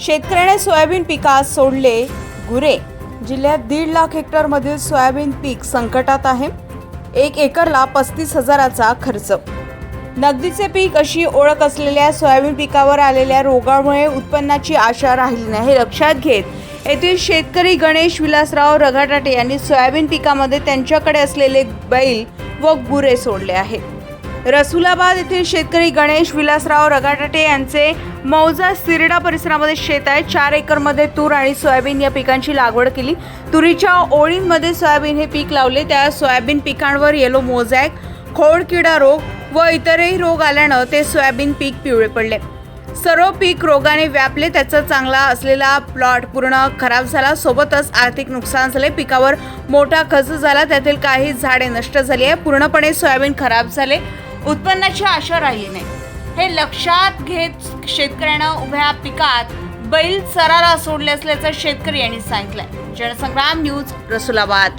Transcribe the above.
शेतकऱ्याने सोयाबीन पिकात सोडले गुरे. जिल्ह्यात दीड लाख हेक्टरमधील सोयाबीन पीक संकटात आहे. एक एकरला पस्तीस हजाराचा खर्च. नगदीचे पीक अशी ओळख असलेल्या सोयाबीन पिकावर आलेल्या रोगामुळे उत्पन्नाची आशा राहिली नाही. हे लक्षात घेत येथील शेतकरी गणेश विलासराव रघाटाटे यांनी सोयाबीन पिकामध्ये त्यांच्याकडे असलेले बैल व गुरे सोडले आहेत. रसुलाबाद येथील शेतकरी गणेश विलासराव रगाटाटे यांचे मौजा सिरडा परिसरामध्ये शेत आहे. चार एकरमध्ये तूर आणि सोयाबीन या पिकांची लागवड केली. तुरीच्या ओळींमध्ये सोयाबीन हे पीक लावले. त्या सोयाबीन पिकांवर येलो मोझॅक खोडकिडा रोग व इतरही रोग आल्यानं ते सोयाबीन पीक पिवळे पडले. सर्व पीक रोगाने व्यापले. त्याचा चांगला असलेला प्लॉट पूर्ण खराब झाला. सोबतच आर्थिक नुकसान झाले. पिकावर मोठा खर्च झाला. त्यातील काही झाडे नष्ट झाली आहे. पूर्णपणे सोयाबीन खराब झाले. उत्पन्नाची आशा राहिली नाही. हे लक्षात घेत शेतकऱ्यानं उभ्या पिकात बैल चरारा सोडले असल्याचं शेतकरी यांनी सांगितलंय. जनसंग्राम न्यूज रसुलाबाद.